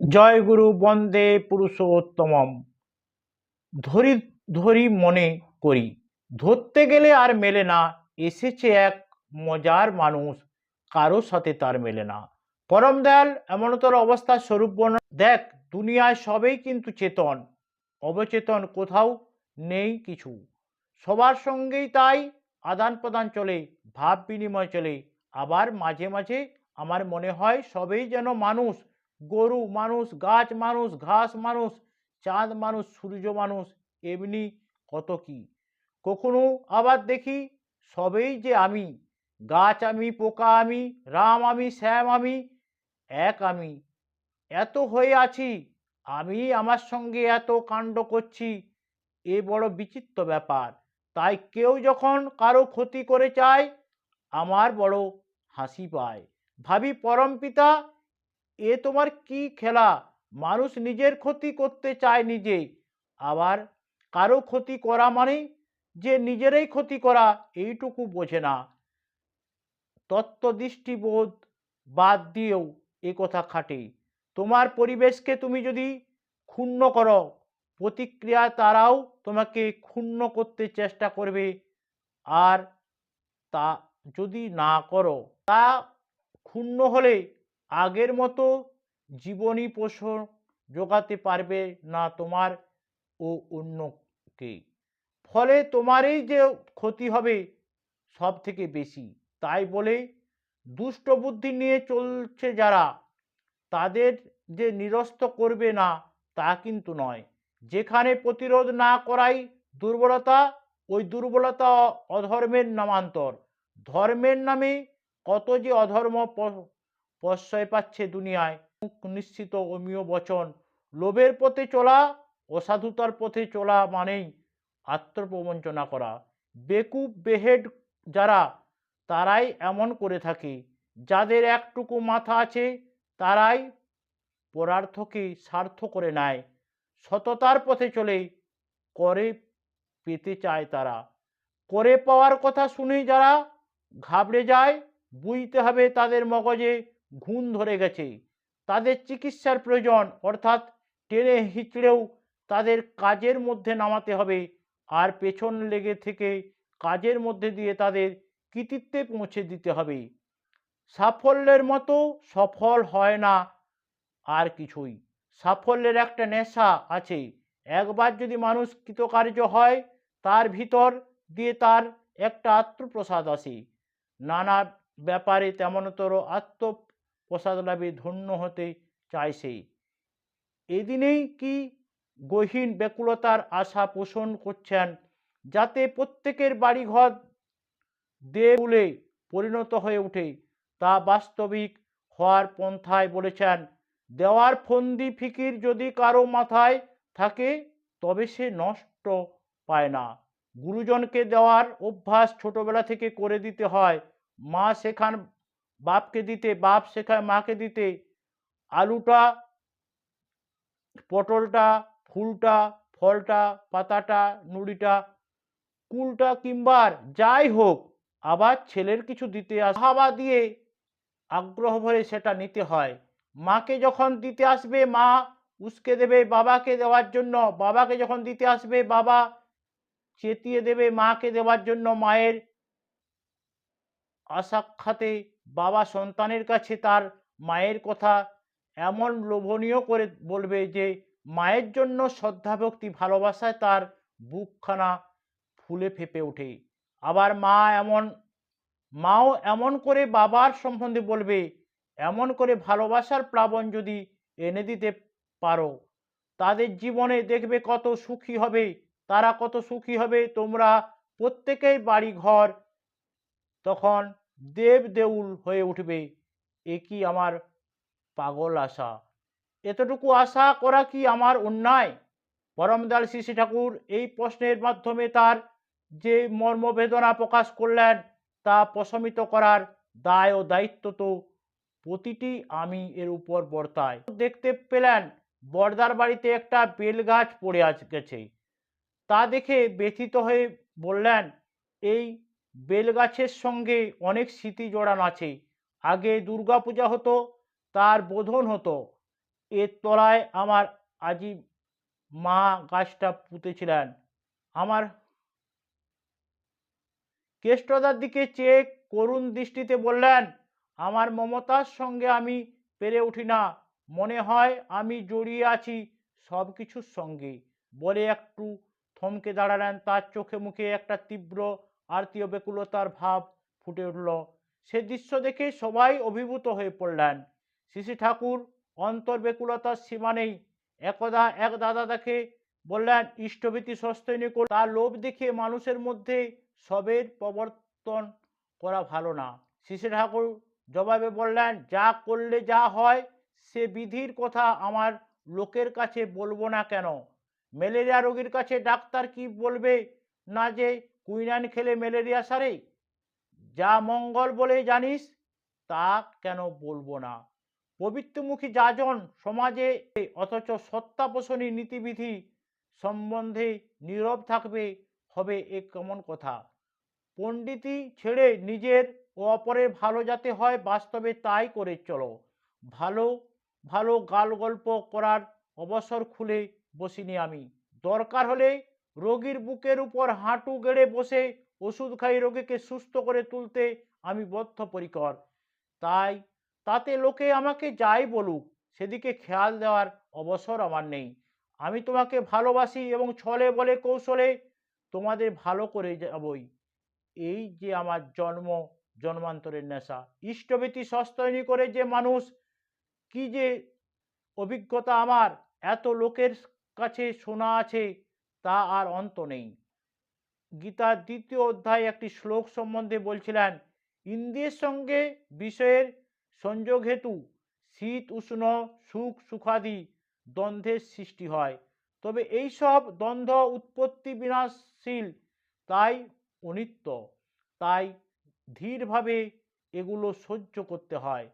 জয় গুরু, বন্দে পুরুষোত্তমম। ধরি ধরি মনে করি, ধরতে গেলে আর মেলে না, এসেছে এক মজার মানুষ কারোর সাথে তার মেলে না। পরম দয়াল, এমনতর অবস্থার স্বরূপ দেখ, দুনিয়ায় সবেই কিন্তু চেতন, অবচেতন কোথাও নেই কিছু। সবার সঙ্গেই তাই আদান প্রদান চলে, ভাব বিনিময় চলে, আবার মাঝে মাঝে আমার মনে হয় সবেই যেন মানুষ গরু মানুষ, গাছ মানুষ, ঘাস মানুষ, চাঁদ মানুষ, সূর্য মানুষ, এমনি কত কি? কখনো আবার দেখি সবেই যে আমি, গাছ আমি, পোকা আমি, রাম আমি, শ্যাম আমি, এক আমি। এত হয়ে আছি, আমি আমার সঙ্গে এত কাণ্ড করছি, এ বড় বিচিত্র ব্যাপার। তাই কেউ যখন কারও ক্ষতি করে চায়, আমার বড় হাসি পায়। ভাবি পরম পিতা এ তোমার কি খেলা? মানুষ নিজের ক্ষতি করতে চায় নিজে আবার কারও ক্ষতি করা মানে যে নিজেরাই ক্ষতি করা, এইটুকু বোঝে না। তত্ত্বদৃষ্টিবোধ বাদ দিয়েও এ কথা খাটে। তোমার পরিবেশকে তুমি যদি ক্ষুণ্ণ করো, প্রতিক্রিয়া তারাও তোমাকে ক্ষুণ্ণ করতে চেষ্টা করবে। আর তা যদি না করো, তা ক্ষুণ্ণ হলে আগের মতো জীবনী পোষণ জোগাতে পারবে না তোমার ও অন্যকে। ফলে তোমারই যে ক্ষতি হবে সব থেকে বেশি। তাই বলে দুষ্ট বুদ্ধি নিয়ে চলছে যারা, তাদের যে নিরস্ত করবে না তা কিন্তু নয়। যেখানে প্রতিরোধ না করাই দুর্বলতা, ওই দুর্বলতা অধর্মের নামান্তর। ধর্মের নামে কত যে অধর্ম প্রশ্রয় পাচ্ছে দুনিয়ায়। মুখ নিশ্চিত অমীয় বচন। লোভের পথে চলা, অসাধুতার পথে চলা মানেই আত্মপ্রবঞ্চনা করা। বেকুব, বেহেড যারা, তারাই এমন করে থাকে। যাদের একটুকু মাথা আছে, তারাই পরার্থকে স্বার্থ করে নেয়। সততার পথে চলে, করে পেতে চায় তারা। করে পাওয়ার কথা শুনেই যারা ঘাবড়ে যায়, বুঝতে হবে তাদের মগজে ঘুণ ধরে গেছে। তাদের চিকিৎসার প্রয়োজন, অর্থাৎ টেনে হিচড়েও তাদের কাজের মধ্যে নামাতে হবে। আর পেছন লেগে থেকে কাজের মধ্যে দিয়ে তাদের কৃতিত্বে পৌঁছে দিতে হবে। সাফল্যের মতো সফল হয় না আর কিছুই। সাফল্যের একটা নেশা আছে। একবার যদি মানুষ কৃতকার্য হয়, তার ভিতর দিয়ে তার একটা আত্মপ্রসাদ আসে। নানা ব্যাপারে তেমনতর আত্মপ্রসাদ লাভে ধন্য হতে চায় সে এদিনেই কি গহীন ব্যাকুলতার আশা পোষণ করছেন যাতে প্রত্যেকের বাড়িঘর দেউলে পরিণত হয়ে ওঠে তা বাস্তবিক হওয়ার পন্থায় বলেছেন, দেওয়ার ফন্দি ফিকির যদি কারও মাথায় থাকে, তবে সে নষ্ট পায় না। গুরুজনকে দেওয়ার অভ্যাস ছোটবেলা থেকে করে দিতে হয়। মা শেখান বাপকে দিতে, বাপ শেখায় মাকে দিতে, আলুটা, পটলটা, ফুলটা, ফলটা, পাতাটা, নুড়িটা, কুলটা কিংবার যাই হোক, আবার ছেলের কিছু দিতে হাওয়া দিয়ে আগ্রহ ভরে সেটা নিতে হয়। মাকে যখন দিতে আসবে, মা উস্কে দেবে বাবাকে দেওয়ার জন্য, বাবাকে যখন দিতে আসবে, বাবা চেতিয়ে দেবে মাকে দেওয়ার জন্য মায়ের আসাক্ষাতে বাবা সন্তানের কাছে তার মায়ের কথা এমন লোভনীয় করে বলবে যে, মায়ের জন্য শ্রদ্ধা ভক্তি ভালোবাসায় তার বুকখানা ফুলে ফেপে ওঠে। আবার মা এমন, মাও এমন করে বাবার সম্বন্ধে বলবে, এমন করে ভালোবাসার প্লাবন যদি এনে দিতে পারো, তাদের জীবনে দেখবে কত সুখী হবে, তারা কত সুখী হবে, তোমরা প্রত্যেকেই বাড়ি ঘর তখন দেব দেউল হয়ে উঠবে, এ কি আমার পাগল আশা? এতটুকু আশা করা কি আমার অন্যায়? পরমদাল শ্রী ঠাকুর এই প্রশ্নের মাধ্যমে তার যে মর্মবেদনা প্রকাশ করলেন, তা প্রশমিত করার দায় ও দায়িত্ব তো প্রতিটি আমি এর উপর বর্তায়। দেখতে পেলেন, বর্দার বাড়িতে একটা বেল গাছ পড়ে গেছে। তা দেখে ব্যথিত হয়ে বললেন, এই বেল গাছের সঙ্গে অনেক স্মৃতি জড়ানো আছে। আগে দুর্গা পূজা হতো, তার বোধন হতো। এর তলায় আমার আজি মা গাছটা পুঁতেছিলেন। আমার কেষ্টদার দিকে চেয়ে করুণ দৃষ্টিতে বললেন, আমার মমতার সঙ্গে আমি পেরে উঠি না। মনে হয় আমি জড়িয়ে আছি সব কিছুর সঙ্গে। বলে একটু থমকে দাঁড়ালেন। তার চোখে মুখে একটা তীব্র আরতীয় বেকুলতার ভাব ফুটে উঠল। সে দৃশ্য দেখে সবাই অভিভূত হয়ে পড়লেন। শ্রী ঠাকুর অন্তর বেকুলতার সীমা নেই। একদা এক দাদা তাকে বললেন, ইষ্টভীতি সস্তৈনী করে তার লোভ দেখে মানুষের মধ্যে সবের প্রবর্তন করা ভালো না। শ্রী ঠাকুর জবাবে বললেন, যা করলে যা হয়, সে বিধির কথা আমার লোকের কাছে বলব না কেন? ম্যালেরিয়া রোগীর কাছে ডাক্তার কি বলবে? না যে কুইনাইন খেলে ম্যালেরিয়া সারে। যা মঙ্গল বলে জানিস, তা কেন বলব না। পবিত্রমুখী যাজন সমাজে, অথচ সত্তাপোষণী নীতিবিধি সম্বন্ধে নীরব থাকবে, হবে এ কেমন কথা? পণ্ডিতি ছেড়ে নিজের ও অপরের ভালো যাতে হয়, বাস্তবে তাই করে চলো। ভালো ভালো গাল গল্প করার অবসর খুলে বসিনি আমি। দরকার হলে রোগীর বুকের উপর হাঁটু গেড়ে বসে ওষুধ খাই রোগীকে সুস্থ করে তুলতে আমি বদ্ধপরিকর। তাই তাতে লোকে আমাকে যাই বলুক, সেদিকে খেয়াল দেওয়ার অবসর আমার নেই। আমি তোমাকে ভালোবাসি এবং ছলে বলে কৌশলে তোমাদের ভালো করে যাবই। এই যে আমার জন্ম, জন্মান্তরের নেশা। ইষ্টভীতি সস্তয়নী করে যে মানুষ, কি যে অভিজ্ঞতা আমার, এত লোকের কাছে শোনা আছে তা আর অন্ত নেই। গীতার দ্বিতীয় অধ্যায় একটি শ্লোক সম্বন্ধে বলছিলেন, ইন্দ্রিয়ের সঙ্গে বিষয়ের সংযোগ হেতু শীত, উষ্ণ, সুখ, সুখাদি দ্বন্দ্বের সৃষ্টি হয়। তবে এই সব দ্বন্দ্ব উৎপত্তি বিনাশশীল, তাই অনিত্য। তাই ধীরভাবে এগুলো সহ্য করতে হয়।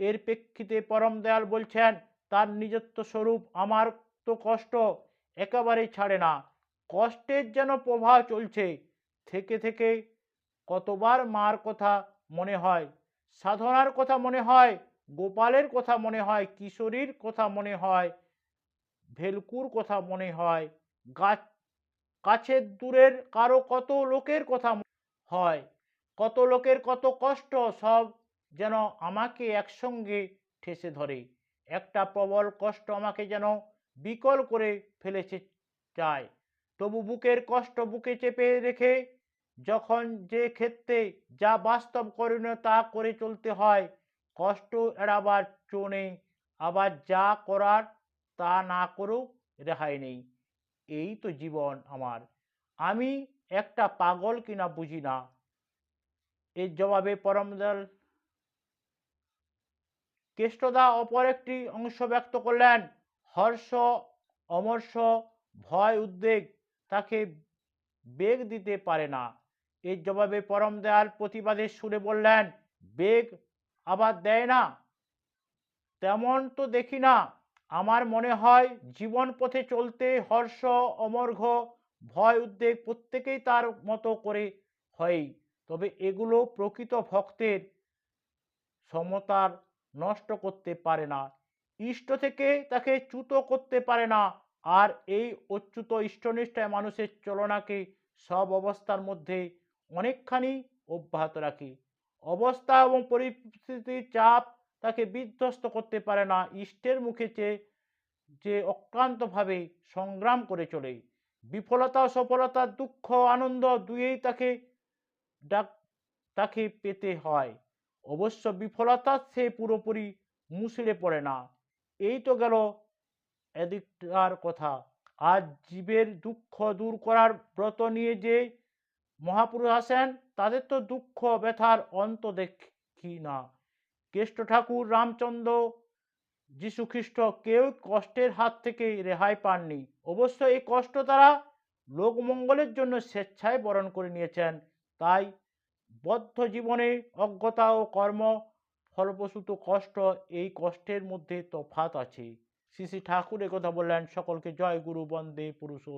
এর প্রেক্ষিতে পরম দয়াল বলছেন, তার নিজত্ব স্বরূপ আমার তো কষ্ট একেবারে ছাড়ে না। কষ্টের যেন প্রভাব চলছে, থেকে থেকে কতবার মার কথা মনে হয়, সাধনার কথা মনে হয়, গোপালের কথা মনে হয়, কিশোরীর কথা মনে হয়, ভেলকুর কথা মনে হয়, গাছ, কাছের দূরের কারও কত লোকের কথা হয়, কত লোকের কত কষ্ট, সব যেন আমাকে একসঙ্গে ঠেসে ধরে। একটা প্রবল কষ্ট আমাকে যেন বিকল করে ফেলেছে, চায়। তবু বুকের কষ্ট বুকে চেপে রেখে যখন যে ক্ষেত্রে যা বাস্তব করণীয় তা করে চলতে হয়, কষ্ট এড়াবার চো নেই আবার যা করার তা না করেও রেহাই নেই। এই তো জীবন আমার। আমি একটা পাগল কিনা বুঝি না। এর জবাবে পরমদল কেষ্টদা অপর একটি অংশ ব্যক্ত করলেন, হর্ষ, অমর্ষ, ভয়, উদ্বেগ। তাকে বেগ দিতে পারে না। এর জবাবে পরম দয়াল প্রতিবাদের সুরে বললেন, বেগ আবার দেয় না। তেমন তো দেখি না। আমার মনে হয় জীবন পথে চলতে হর্ষ, অমর্ঘ, ভয়, উদ্বেগ প্রত্যেকেই তার মতো করে হয়ই তবে এগুলো প্রকৃত ভক্তের সমতার নষ্ট করতে পারে না। ইষ্ট থেকে তাকে চ্যুত করতে পারে না। আর এই অচ্যুত ইষ্টনিষ্ঠায় মানুষের চলনাকে সব অবস্থার মধ্যে অনেকখানি অব্যাহত রাখে। অবস্থা এবং পরিস্থিতির চাপ তাকে বিধ্বস্ত করতে পারে না, ইষ্টের মুখে চেয়ে যে অক্লান্তভাবে সংগ্রাম করে চলে। বিফলতা, সফলতা, দুঃখ, আনন্দ দুয়েই তাকে ডাক, তাকে পেতে হয়। অবশ্য বিফলতা সে পুরোপুরি মুছড়ে পড়ে না। এই তো গেল এদিকটার কথা। আজ জীবের দুঃখ দূর করার ব্রত নিয়ে যে মহাপুরুষ আসেন, তাদের তো দুঃখ ব্যথার অন্ত দেখি না। কেষ্ট ঠাকুর রামচন্দ্র যীশু খ্রিস্ট কেউ কষ্টের হাত থেকে রেহাই পাননি। অবশ্য এই কষ্ট তারা লোকমঙ্গলের জন্য স্বেচ্ছায় বরণ করে নিয়েছেন। তাই বদ্ধ জীবনে অজ্ঞতা ও কর্ম ফলপ্রসূত কষ্ট এই কষ্টের মধ্যে তফাত আছে। শ্রী শ্রী ঠাকুর কথা বললেন সকলকে জয় গুরু বন্দে পুরুষ